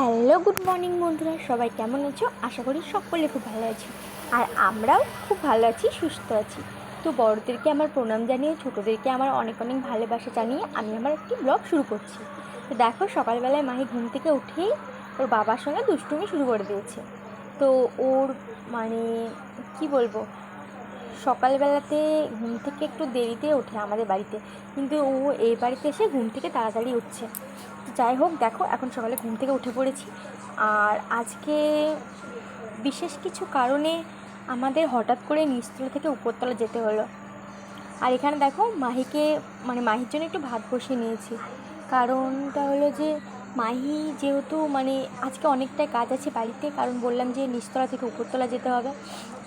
Hello, good morning বন্ধুরা, সবাই কেমন আছো? আশা করি সকলে খুব ভালো আছি। আর আমরাও খুব ভালো আছি, সুস্থ আছি। তো বড়দেরকে আমার প্রণাম জানিয়ে, ছোটোদেরকে আমার অনেক অনেক ভালোবাসা জানিয়ে আমি আমার একটি ব্লগ শুরু করছি। তো দেখো, সকালবেলায় মাহি ঘুম থেকে উঠেই ওর বাবার সঙ্গে দুষ্টুমি শুরু করে দিয়েছে। তো ওর মানে কি বলব, সকালবেলাতে ঘুম থেকে একটু দেরিতে ওঠে আমাদের বাড়িতে। কিন্তু ও এই বাড়িতে এসে ঘুম থেকে তাড়াতাড়ি উঠছে। যাই হোক, দেখো, এখন সকালে ঘুম থেকে উঠে পড়েছি। আর আজকে বিশেষ কিছু কারণে আমাদের হঠাৎ করে নিচতলা থেকে উপরতলা যেতে হলো। আর এখানে দেখো, মাহিকে মানে মাহির জন্য একটু ভাত বসিয়ে নিয়েছি। কারণটা হলো যে, মাহি যেহেতু মানে আজকে অনেকটাই কাজ আছে বাড়িতে, কারণ বললাম যে নিচতলা থেকে উপরতলা যেতে হবে।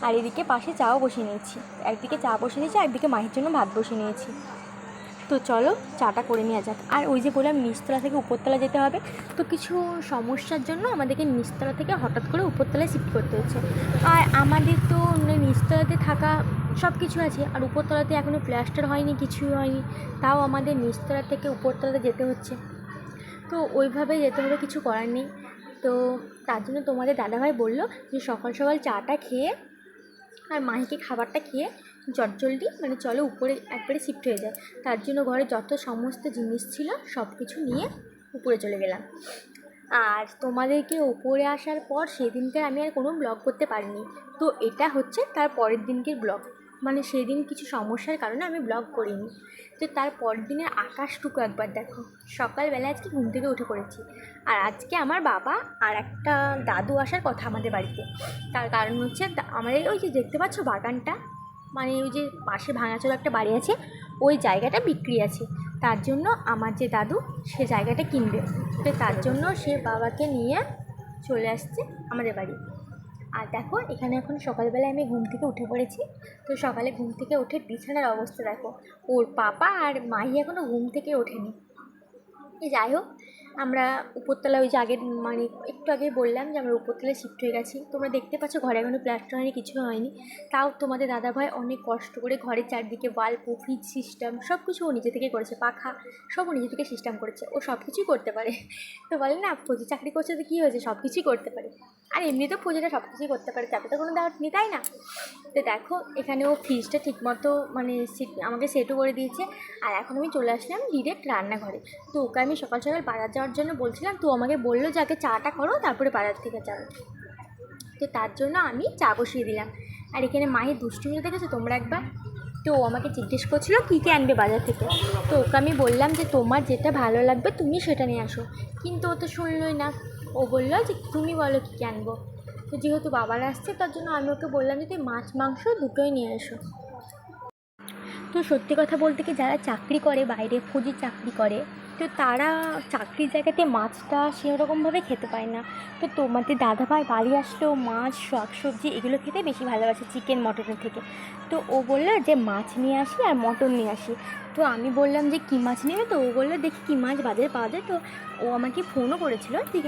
আর এদিকে পাশে চাও বসিয়ে নিয়েছি। একদিকে চা বসিয়ে নিয়েছি একদিকে মাহির জন্য ভাত বসিয়ে নিয়েছি। তো চলো চাটা করে নেওয়া যাক। আর ওই যে বললাম নিচতলা থেকে উপরতলা যেতে হবে। তো কিছু সমস্যার জন্য আমাদেরকে নিচতলা থেকে হঠাৎ করে উপরতলায় শিফট করতে হচ্ছে। আর আমাদের তো মানে নিচতলাতে থাকা সব কিছু আছে। আর উপরতলাতে এখনও প্লাস্টার হয়নি, কিছুই হয়নি। তাও আমাদের নিচতলা থেকে উপরতলাতে যেতে হচ্ছে। তো ওইভাবে যেতে হবে, কিছু করার নেই। তো তার জন্য তোমাদের দাদাভাই বলল যে সকাল সকাল চাটা খেয়ে আর মাহিকে খাবারটা খেয়ে জলদি মানে চলো উপরে একবারে শিফট হয়ে যায়। তার জন্য ঘরে যত সমস্ত জিনিস ছিল সব কিছু নিয়ে উপরে চলে গেলাম। আর তোমাদেরকে উপরে আসার পর সেদিনকে আমি আর কোনো ব্লগ করতে পারিনি। তো এটা হচ্ছে তার পরের দিনকের ব্লগ মানে সেদিন কিছু সমস্যার কারণে আমি ব্লগ করিনি। তো তার পরের দিনের আকাশটুকু একবার দেখো। সকালবেলা আজকে ঘুম থেকে উঠে পড়েছি। আর আজকে আমার বাবা আর একটা দাদু আসার কথা আমাদের বাড়িতে। তার কারণ হচ্ছে আমাদের ওই যে দেখতে পাচ্ছ বাগানটা? মানে ওই যে পাশে ভাঙাচোরা একটা বাড়ি আছে, ওই জায়গাটা বিক্রি আছে। তার জন্য আমার যে দাদু সে জায়গাটা কিনবে। তো তার জন্য সে বাবাকে নিয়ে চলে আসছে আমাদের বাড়ি। আর দেখো, এখানে এখন সকালবেলায় আমি ঘুম থেকে উঠে পড়েছি। তো সকালে ঘুম থেকে উঠে বিছানার অবস্থা দেখো। ওর পাপা আর মাহি এখনও ঘুম থেকে ওঠেনি। যাই হোক আমরা উপরতলা ওই যে আগের মানে একটু আগে বললাম যে আমরা উপরতলায় শিফট হয়ে গেছি। তোমরা দেখতে পাচ্ছ ঘরে এখনও প্লাস্টার হয়নি, কিছু হয়নি। তাও তোমাদের দাদাভাই অনেক কষ্ট করে ঘরের চারদিকে বাল্ব ফ্রিজ সিস্টেম সব কিছু ও নিজে থেকে করেছে, পাখা সব ও নিজে থেকে সিস্টেম করেছে। ও সব কিছুই করতে পারে। তো বলে না, ফৌজি চাকরি করছে তো কী হয়েছে? সব কিছুই করতে পারে। আর এমনি তো ফৌজিটা সব কিছুই করতে পারে চাপে তো কোনো দাওয়াত নেই, তাই না? তো দেখো, এখানে ও ফ্রিজটা ঠিকমতো মানে আমাকে সেটও করে দিয়েছে। আর এখন আমি চলে আসলাম ডিরেক্ট রান্নাঘরে। তো ওকে আমি সকাল সকাল বাজার যাওয়ার জন্য বলছিলাম, তো আমাকে বলল যে আগে চাটা করো, তারপরে বাজার থেকে যাবে। তো তার জন্য আমি চা বসিয়ে দিলাম। আর এখানে মায়ের দুষ্টুমিটা দেখেছ তোমরা একবার? তো ও আমাকে জিজ্ঞেস করছিল, কী কী আনবে বাজার থেকে? তো ওকে আমি বললাম যে, তোমার যেটা ভালো লাগবে তুমি সেটা নিয়ে আসো। কিন্তু ও তো শুনলোই না। ও বলল যে, তুমি বলো কী কী আনব? তো যেহেতু বাবার আসছে, তার জন্য আমি ওকে বললাম যে, তুই মাছ, মাংস দুটোই নিয়ে এসো। তো সত্যি কথা বলতে কি, যারা চাকরি করে, বাইরে ফৌজি চাকরি করে তো তারা চাকরির জায়গাতে মাছটা সেরকমভাবে খেতে পায় না। তো তোমাদের দাদাভাই বাড়ি আসলো মাছ শাক সবজি এগুলো খেতে বেশি ভালোবাসে চিকেন মটনের থেকে। তো ও বলল যে মাছ নিয়ে আসি আর মটন নিয়ে আসি। তো আমি বললাম যে, কী মাছ নেবে? তো ও বলল, দেখি কী মাছ বাজারে পাওয়া যায়। তো ও আমাকে ফোনও করেছিল, ঠিক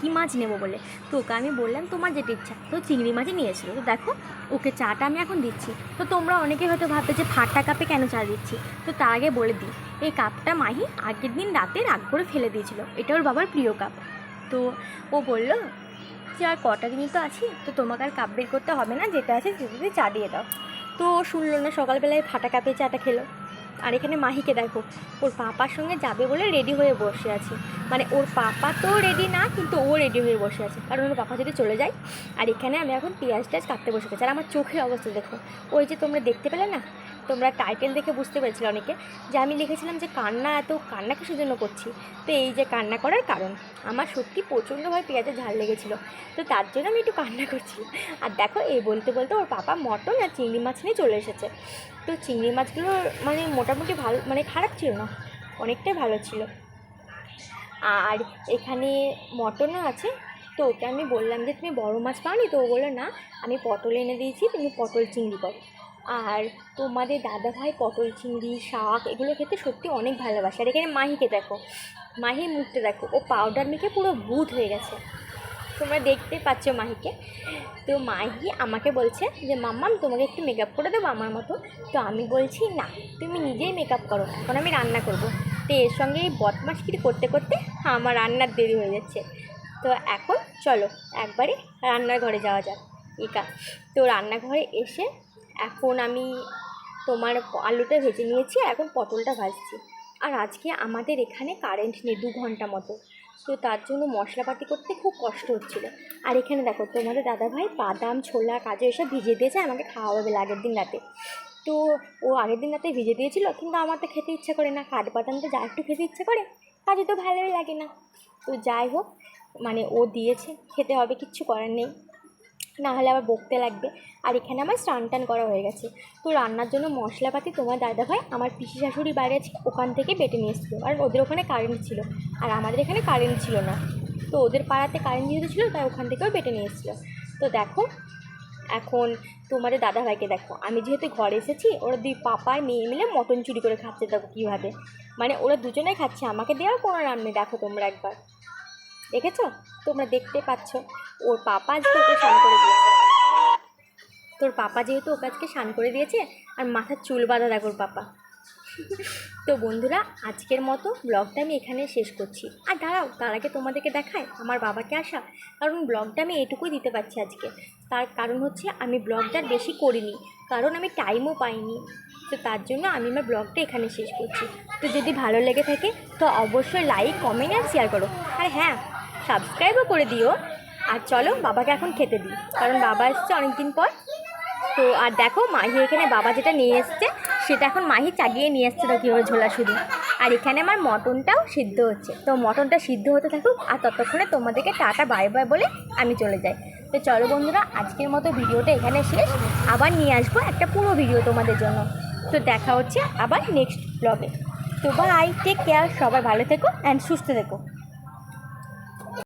কী মাছ নেব? বলে। তো ওকে আমি বললাম, তোমার যেটা ইচ্ছা। তো চিংড়ি মাছই নিয়ে এসেছিল তো দেখো, ওকে চাটা আমি এখন দিচ্ছি। তো তোমরা অনেকে হয়তো ভাববে যে, ফাটা কাপে কেন চা দিচ্ছি? তো তার আগে বলে দিই। এই কাপটা মাহি আগের দিন রাতে রাগ করে ফেলে দিয়েছিল। এটা ওর বাবার প্রিয় কাপ। তো ও বলল, যে, আর কটা দিনই তো আছি, তো তোমাকে আর কাপ বের করতে হবে না। যেটা আছে সেটাতে চা দিয়ে দাও। তো শুনলো না, সকালবেলায় ফাটা কাপে চাটা খেলো। আর এখানে মাহিকে দেখো, ওর পাপার সঙ্গে যাবে বলে রেডি হয়ে বসে আছে। মানে ওর পাপা তো রেডি না, কিন্তু ও রেডি হয়ে বসে আছে। কারণ ওর পাপা যদি চলে যায়, আর এখানে আমি এখন পেঁয়াজ টেয়াজ কাটতে বসে গেছি। আর আমার চোখের অবস্থা দেখো, ওই যে তোমরা দেখতে পেলে না তোমরা টাইটেল দেখে বুঝতে পেরেছিলে অনেকে, যে আমি লিখেছিলাম যে কান্না এত কান্না কিসের জন্য করছি। তো এই যে কান্না করার কারণ, আমার সত্যি প্রচণ্ডভাবে পেঁয়াজের ঝাল লেগেছিলো। তো তার জন্য আমি একটু কান্না করছি। আর দেখো, এই বলতে বলতে ওর পাপা মটন আর চিংড়ি মাছ নিয়ে চলে এসেছে। তো চিংড়ি মাছগুলো মানে মোটামুটি ভালো মানে খারাপ ছিল না, অনেকটাই ভালো ছিল। আর এখানে মটনও আছে। তো ওকে আমি বললাম যে, তুমি বড় মাছ পাওনি? তো ও বলল, না, আমি পটল এনে দিয়েছি, তুমি পটল, চিংড়ি করো। আর তোমাদের দাদা ভাই পটল চিংড়ি, শাক এগুলো খেতে সত্যি অনেক ভালোবাসে। আর এখানে মাহিকে দেখো, মাহির মুখটা দেখো, ও পাউডার মেখে পুরো ভূত হয়ে গেছে। তোমরা দেখতে পাচ্ছ মাহিকে। তো মাহি আমাকে বলছে যে, মাম্মাম, তোমাকে একটু মেকআপ করে দেবো আমার মতো তো আমি বলছি, না, তুমি নিজেই মেকআপ করো, এখন আমি রান্না করব। তো এর সঙ্গে এই বদমাশকিরি করতে করতে আমার রান্নার দেরি হয়ে যাচ্ছে। তো এখন চলো, একবারে রান্নার ঘরে যাওয়া যাক। একা তো রান্নাঘরে এসে এখন আমি তোমার আলুটা ভেজে নিয়েছি, এখন পটলটা ভাজছি। আর আজকে আমাদের এখানে কারেন্ট নেই দু ঘণ্টা মতো। তো তার জন্য মশলাপাতি করতে খুব কষ্ট হচ্ছিল। আর এখানে দেখো, তোমাদের দাদাভাই বাদাম, ছোলা, কাজু এসব ভিজিয়ে দিয়েছে, আমাকে খাওয়াবে বলে আগের দিন রাতে। তো ও আগের দিন রাতে ভিজে দিয়েছিল, কিন্তু আমার তো খেতে ইচ্ছা করে না। কাঠবাদাম তো যা একটু খেতে ইচ্ছা করে, কাজে তো ভালোই লাগে না। তো যাই হোক মানে ও দিয়েছে, খেতে হবে, কিচ্ছু করার নেই। না হলে আবার বকতে লাগবে। আর এখানে আমার স্নান টান করা হয়ে গেছে। তো রান্নার জন্য মশলাপাতি তোমার দাদা ভাই আমার পিসি শাশুড়ি বাইরে আছে ওখান থেকে বেটে নিয়ে এসেছিল। আর ওদের ওখানে কারেন্ট ছিল। আর আমাদের এখানে কারেন্ট ছিল না। তো ওদের পাড়াতে কারেন্ট যেহেতু ছিল, তাই ওখান থেকেও বেটে নিয়ে এসেছিল। তো দেখো, এখন তোমাদের দাদা ভাইকে দেখো। আমি যেহেতু ঘরে এসেছি, ওরা দুই পাপার মেয়ে মিলে মটন চুরি করে খাচ্ছে দেখো কীভাবে। মানে ওরা দুজনেই খাচ্ছে, আমাকে দেওয়ার কোনো নাম নেই। দেখো তোমরা একবার। দেখেছ? তোমরা দেখতে পাচ্ছ। ওর পাপা আজকে ওকে স্নান করে দিয়েছে। তোর পাপা যেহেতু ওকে আজকে স্নান করে দিয়েছে, আর মাথার চুল বাঁধা দেখো ওর পাপা। তো বন্ধুরা, আজকের মতো ব্লগটা আমি এখানে শেষ করছি। আর দাঁড়াও, তার আগে তোমাদেরকে দেখায় আমার বাবাকে আসা। কারণ ব্লগটা আমি এটুকুই দিতে পারছি আজকে। তার কারণ হচ্ছে আমি ব্লগটা বেশি করিনি। কারণ আমি টাইমও পাইনি। তো তার জন্য আমি আমার ব্লগটা এখানে শেষ করছি। তো যদি ভালো লেগে থাকে, তো অবশ্যই লাইক কমেন্ট আর শেয়ার করো। আর হ্যাঁ সাবস্ক্রাইবও করে দিও। আর চলো বাবাকে এখন খেতে দিই, কারণ বাবা এসছে অনেকদিন পর। তো আর দেখো, মাহি এখানে বাবা যেটা নিয়ে এসছে, সেটা এখন মাহি চাগিয়ে নিয়ে এসছে তো কীভাবে ঝোলা শুধু। আর এখানে আমার মটনটাও সিদ্ধ হচ্ছে। তো মটনটা সিদ্ধ হতে থাকুক, আর ততক্ষণে তোমাদেরকে টাটা, বাই বাই বলে আমি চলে যাই। তো চলো বন্ধুরা, আজকের মতো ভিডিওটা এখানে শেষ। আবার নিয়ে আসব একটা পুরো ভিডিও তোমাদের জন্য। তো দেখা হচ্ছে আবার নেক্সট ব্লগে তো বাই টেক কেয়ার সবাই ভালো থেকো অ্যান্ড সুস্থ থেকো।